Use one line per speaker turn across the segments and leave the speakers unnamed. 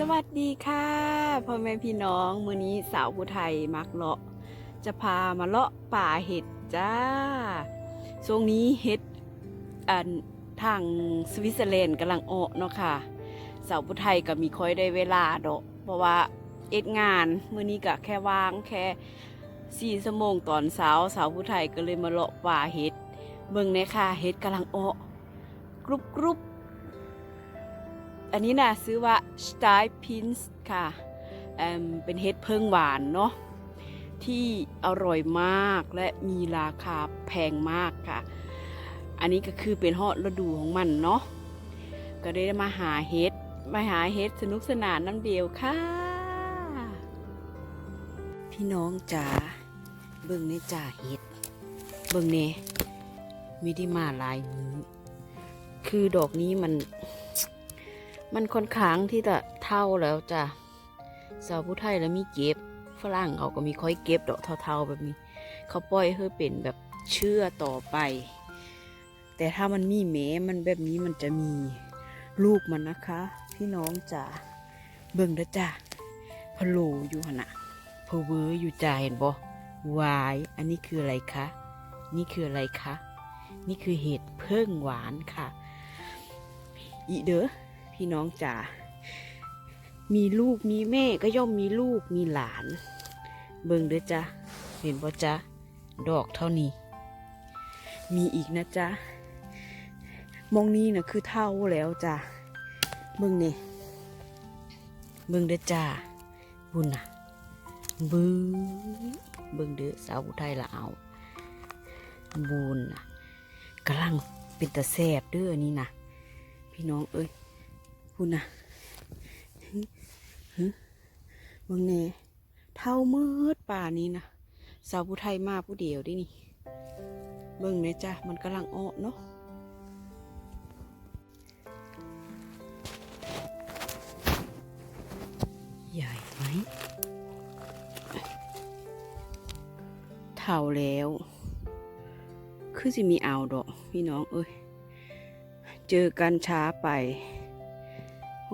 สวัสดีค่ะพ่อแม่พี่น้องมื้อนี้สาวผู้ไทยมักเลาะ จะพามาเลาะป่าเห็ดจ้าช่วงนี้เห็ดอันทางสวิตเซอร์แลนด์กำลังออกเนาะค่ะสาวผู้ไทยก็มีค่อยได้เวลาดอก เพราะว่าเอ็ดงานมื้อนี้ก็แค่ว่างแค่สี่ชั่วโมงตอนเช้าสาวผู้ไทยก็เลยมาเลาะป่าเห็ดเบิ่งในอยค่ะเห็ดกำลังออกกรุบกรุบ อันนี้นะซื้อว่า s t y p i n s ค่ะเอิ่มเป็นเห็ดเพิงหวานเนาะที่อร่อยมากและมีราคาแพงมากค่ะ อันนี้ก็คือเป็นฮอดฤดูของมันเนาะก็ได้มาหาเห็ดมาหาเห็ดสนุกสนานน้ำเดียวค่ะ พี่น้องจ๋าเบิ่งในจ่าเห็ด เบิ่งเน่ไม่ได้มาลายมือคือดอกนี้มัน มันค่อนข้างที่จะเท่าแล้วจ้ะสาวผู้ไทยแล้วมีเก็บฝรั่งเขาก็มีค่อยเก็บดอกเท่าๆแบบนี้ เขาปล่อยให้เป็นแบบเชื่อต่อไป แต่ถ้ามันมีแม้มันแบบนี้มันจะมีลูกมันนะคะ พี่น้องจ๋าเบิ่งด้จ้ะพะโลอยู่หนะเพอเวออยู่จ้าเห็นบ่วายอันนี้คืออะไรคะนี่คืออะไรคะนี่คือเห็ดเพิ่งหวานค่ะ อีเด้อ พี่น้องจ๋ามีลูกมีแม่ก็ย่อมมีลูกมีหลาน เบิ่งเด้อจ้ะเห็นบ่จ๊ะดอกเท่านี้ มีอีกนะจ๊ะมองนี้นะคือเท่าแล้วจ้ะเบิ่งนี่เบิ่งเด้อจ้าบุญนะเบิ่งเบิ่งเด้อสาวผู้ไทยละเอาบุญนะกำลังเป็นตะแสบเด้อนี่นะพี่น้องเอ้ย พูดนะหึหึเบิ่งแน่เท่ามืดป่านี้นะสาวผู้ไทยมาผู้เดียวด้นี่ เบิ่งเนี่ยจ้ะมันกำลังออเนาะใหญ่ไหมเท่าแล้ว คือสิมีเอาดอกพี่น้องเอ้ย เจอกันช้าไป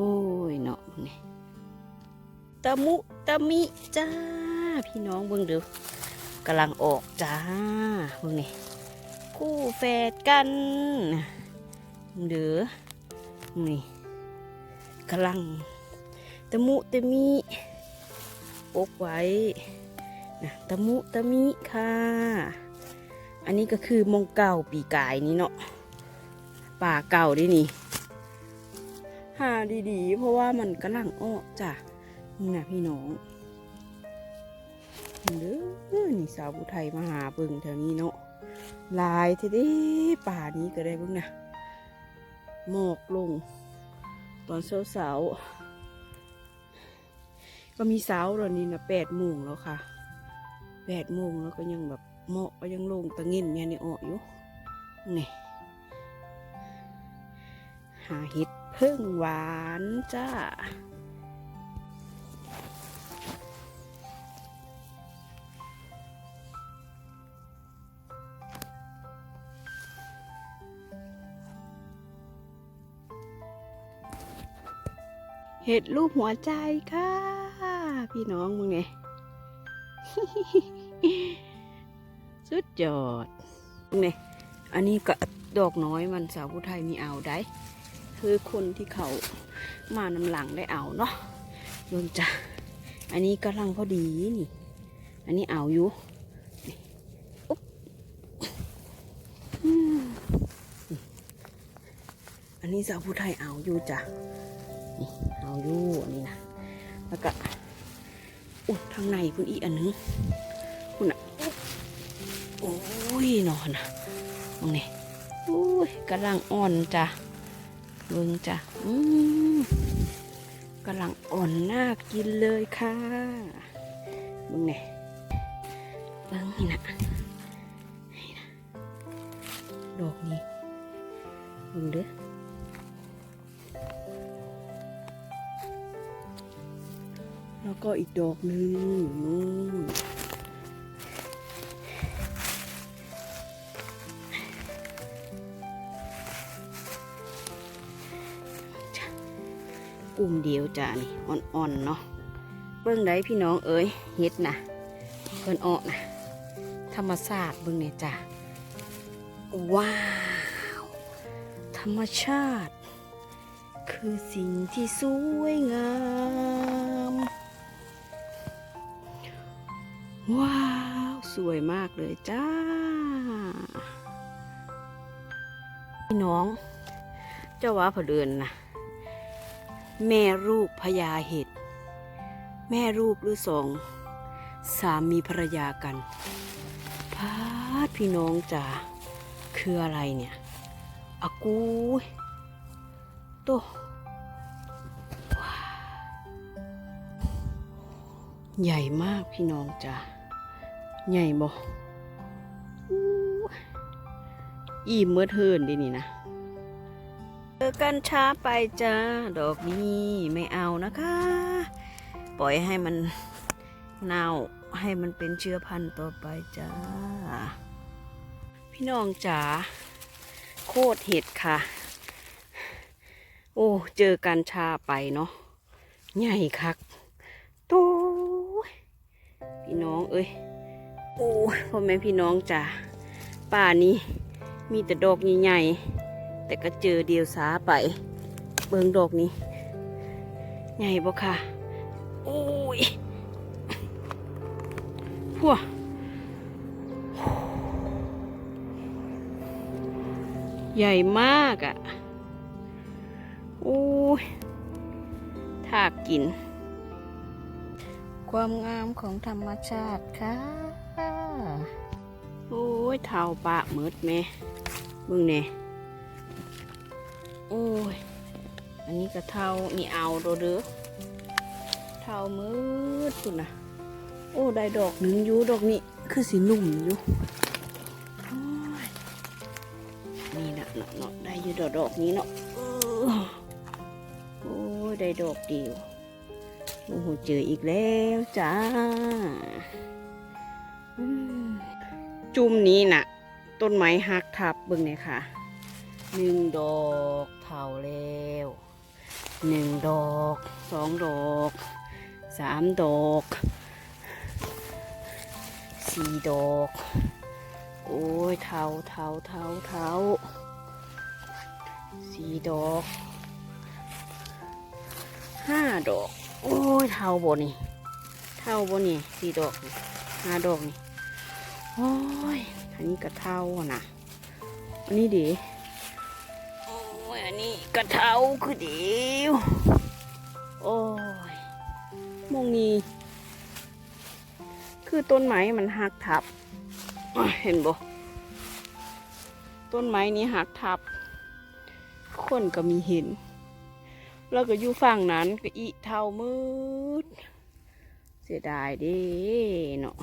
โอ้ยเนาะนี่ตะมุตะมิจ้า พี่น้องเบิ่งดูกำลังออกจ้าเบิ่งนี่คู่แฝดกันเด้อนี่กำลังตะมุตะมิปกไว้นะตะมุตะมิค่ะ อันนี้ก็คือมองเก่าปีกายนี้เนาะป่าเก่าดินี่ หาดีๆ เพราะว่ามันกำลังออจ้ะนี่นะพี่น้องเด้อนี่สาวผู้ไทยมาหาเบิ่งแถวนี้เนาะลายทีเดีป่านี้ก็ได้เบิ่งนะหมอกลง ตอนเช้าๆก็มีสาวตอนนี้นะแปดโมงแล้วค่ะแปดโมงแล้วก็ยังแบบหมอกก็ยังลงตะเงินเนี่ยนี่ออกอยู่นี่หาเห็ด พึ่งหวานจ้า เห็ดรูปหัวใจค่ะ พี่น้องมึงไงสุดยอดมึงไงอันนี้ก็ดอกน้อยมันสาวผู้ไทยมีเอาได้ คือคนที่เขามานำหลังได้เอาเนาะโดนจ้ะอันนี้กำลังพอดีนี่ อันนี้เอาอยู่ปุ๊บอืมอันนี้สาวผู้ไทยเอาอยู่จ้ะนี่เอาอยู่อันนี้นะแล้วก็อุดทางในพุ่นอีกอันนึงพุ่นอะโอ้ยนอนอะตรงนี้โอ้ยกำลังอ่อนจ้ะ เบิ่งจ้ะอืมกำลังอ่อนน่ากินเลยค่ะเบิ่งเนี่ยเบิ่งนี่นะนี่นะดอกนี้เบิ่งเด้อแล้วก็อีกดอกหนึ่ง กลุ่มเดียวจ้านี่อ่อนๆเนาะเบิ่งได้พี่น้องเอ้ยเฮ็ดนะเพิ่นออกนะธรรมชาติเบิ่งเนี่ยจ้าว้าว ธรรมชาติ คือสิ่งที่สวยงาม ว้าว สวยมากเลยจ้า พี่น้อง เจ้าว่าผเดินนะ แม่ลูกพญาเห็ด แม่ลูกหรือสอง สามีภรรยากันพาดพี่น้องจ๋าคืออะไรเนี่ยอากูโตว้าวใหญ่มากพี่น้องจ๋าใหญ่บ่อีเมื่อเทินดินี่นะ เจอกันช้าไปจ้า ดอกนี้ไม่เอานะคะ ปล่อยให้มันเน่าให้มันเป็นเชื้อพันธุ์ต่อไปจ้า พี่น้องจ๋าโคตรเห็ดค่ะ โอ้ เจอกันช้าไปเนาะใหญ่คักโตพี่น้องเอ้ยโอ้พ่อแม่พี่น้องจ๋าป่านี้มีแต่ดอกใหญ่ๆ แต่ก็เจอเดียวสาไป เบิงดอกนี้ใหญ่บ่ค่ะโอ้ยพัวใหญ่มากอะ่ะโอ้ยถากิน ความงามของธรรมชาติค่ะ โอ้ยเท่าปะมืดแม่มึงเนี่ย โอ้ย อันนี้ก็เท่านี่เอาโดเด้อเท่ามืดคุณนะโอ้ได้ดอกหนึ่งยูดอกนี้คือสีนุ่มยูนี่นะเนาะเนาะได้ยูดอกดอกนี้เนาะโอ้ยได้ดอกเดียวโอ้โหเจออีกแล้วจ้าจุ่มนี้น่ะ ต้นไม้หักทับเบิ่งเนี่ยค่ะ หนึ่งดอกเท่าแล้วหนึ่งดอกสองดอกสามดอกสี่ดอก โอ้ยเท่าเท่าเท่าเท่าสี่ดอกห้าดอก โอ้ยเท่าบ่นี่เท่าบ่นี่สี่ดอกห้าดอกนี่โอ้ยอันนี้ก็เท่านะอันนี้ดี กระเท้าคือเดียวโอ้ยมองนี้คือต้นไม้มันหักทับ เห็นบ่ต้นไม้นี้หักทับ คนก็มีเห็น แล้วก็อยู่ฝั่งนั้นก็อีเท่ามืด เสียดายเด้เนาะ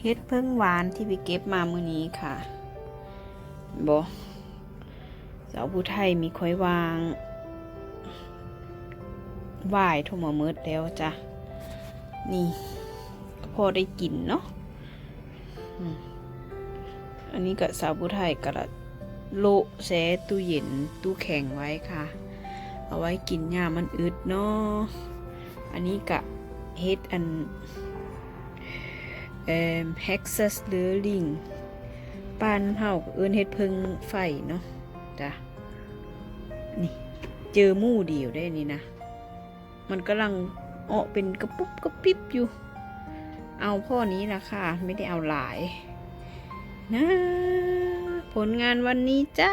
เฮ็ดเพิ่งหวานที่ไปเก็บมามื้อนี้ค่ะบสาวผู้ไทยมีค่อยวางไหวายทมาเมิดแล้วจ้ะ นี่ก็พอได้กินเนาะอันนี้ก็สาวผู้ไทยกระโลแช่ตู้เย็นตู้แข็งไว้ค่ะ เอาไว้กินยามันอึดเนาะอันนี้กะเฮ็ดอัน แฮกซัสหรือลิงปานเฮาเอินเฮ็ดเพิงไฟเนาะจ้ะนี่เจอมู่เดียวได้นี่นะ มันกำลังเออเป็นกระปุบกระปิบอยู่ เอาพ่อนี้ละค่ะ ไม่ได้เอาหลาย นะ ผลงานวันนี้จ้า